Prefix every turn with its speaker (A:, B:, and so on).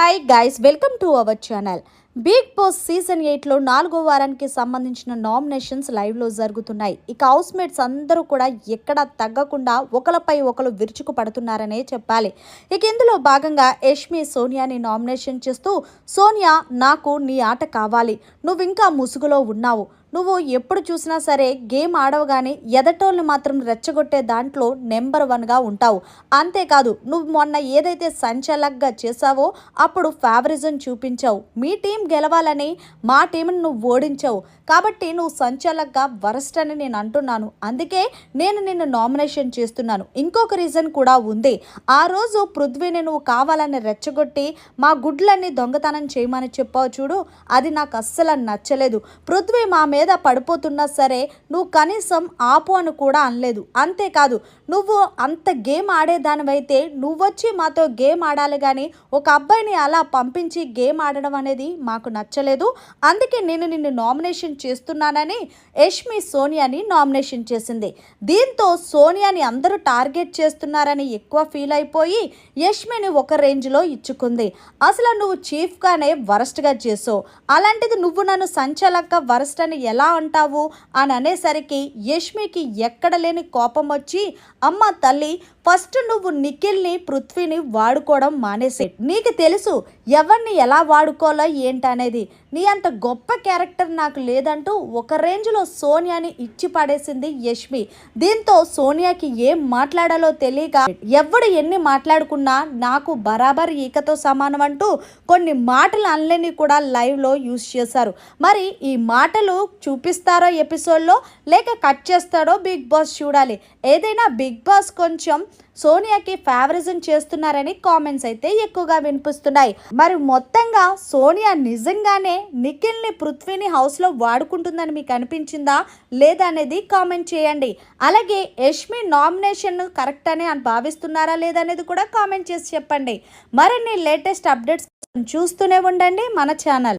A: Hi guys welcome to our channel Bigg Boss season ఎయిట్లో నాలుగో వారానికి సంబంధించిన నామినేషన్స్ లైవ్లో జరుగుతున్నాయి. ఇక హౌస్మేట్స్ అందరూ కూడా ఎక్కడా తగ్గకుండా ఒకరిపై ఒకరు విరుచుకు పడుతున్నారనే చెప్పాలి. ఇక ఇందులో భాగంగా యష్మి సోనియాని నామినేషన్ చేస్తూ సోనియా నాకు నీ ఆట కావాలి. నువ్వు ఇంకా ముసుగులో ఉన్నావు. నువ్వు ఎప్పుడు చూసినా సరే గేమ్ ఆడవగానే ఎదటోళ్ళు మాత్రం రెచ్చగొట్టే దాంట్లో నెంబర్ వన్గా ఉంటావు. అంతేకాదు నువ్వు మొన్న ఏదైతే సంచలగ్గా చేసావో అప్పుడు ఫేవరిజం చూపించావు. మీ టీం గెలవాలని మా టీంని నువ్వు ఓడించావు. కాబట్టి నువ్వు సంచలగ్గా వరస్ట్ అని నేను అంటున్నాను. అందుకే నేను నిన్ను నామినేషన్ చేస్తున్నాను. ఇంకొక రీజన్ కూడా ఉంది. ఆ రోజు పృథ్వీని నువ్వు కావాలని రెచ్చగొట్టి మా గుడ్లన్నీ దొంగతనం చేయమని చెప్పావు చూడు అది నాకు అస్సలు నచ్చలేదు. పృథ్వీ మా మీద పడిపోతున్నా సరే నువ్వు కనీసం ఆపు అని కూడా అనలేదు. అంతేకాదు నువ్వు అంత గేమ్ ఆడేదానివైతే నువ్వొచ్చి మాతో గేమ్ ఆడాలి కానీ ఒక అబ్బాయిని అలా పంపించి గేమ్ ఆడడం అనేది మాకు నచ్చలేదు. అందుకే నేను నిన్ను నామినేషన్ చేస్తున్నానని యష్మి సోనియాని నామినేషన్ చేసింది. దీంతో సోనియాని అందరూ టార్గెట్ చేస్తున్నారని ఎక్కువ ఫీల్ అయిపోయి యష్మిని ఒక రేంజ్లో ఇచ్చుకుంది. అసలు నువ్వు చీఫ్గానే వరస్ట్గా చేసావు. అలాంటిది నువ్వు నన్ను సంచలక వరస్ట్ అని ఎలా అంటావు? అని అనేసరికి యష్మికి ఎక్కడ లేని కోపం వచ్చి అమ్మ తల్లి ఫస్ట్ నువ్వు నిఖిల్ని పృథ్వీని వాడుకోవడం మానేసే. నీకు తెలుసు ఎవరిని ఎలా వాడుకోవాలో ఏంటనేది నీ అంత గొప్ప క్యారెక్టర్ నాకు లేదంటూ ఒక రేంజ్లో సోనియాని ఇచ్చి పడేసింది యష్మి. దీంతో సోనియాకి ఏం మాట్లాడాలో తెలియక ఎవడు ఎన్ని మాట్లాడుకున్నా నాకు బరాబర్ ఈకతో సమానం అంటూ కొన్ని మాటలు అనలేని కూడా లైవ్లో యూస్ చేశారు. మరి ఈ మాటలు చూపిస్తారో ఎపిసోడ్లో లేక కట్ చేస్తాడో బిగ్ బాస్ చూడాలి. ఏదైనా బిగ్ బాస్ కొంచెం సోనియాకి ఫేవరిజం చేస్తున్నారని కామెంట్స్ అయితే ఎక్కువగా వినిపిస్తున్నాయి. మరి మొత్తంగా సోనియా నిజంగానే నిఖిల్ని పృథ్వీని హౌస్లో వాడుకుంటుందని మీకు అనిపించిందా? లేదా అనేది కామెంట్ చేయండి. అలాగే యష్మి నామినేషన్ కరెక్ట్ అని అని భావిస్తున్నారా లేదనేది కూడా కామెంట్ చేసి చెప్పండి. మరిన్ని లేటెస్ట్ అప్డేట్స్ చూస్తూనే ఉండండి మన ఛానల్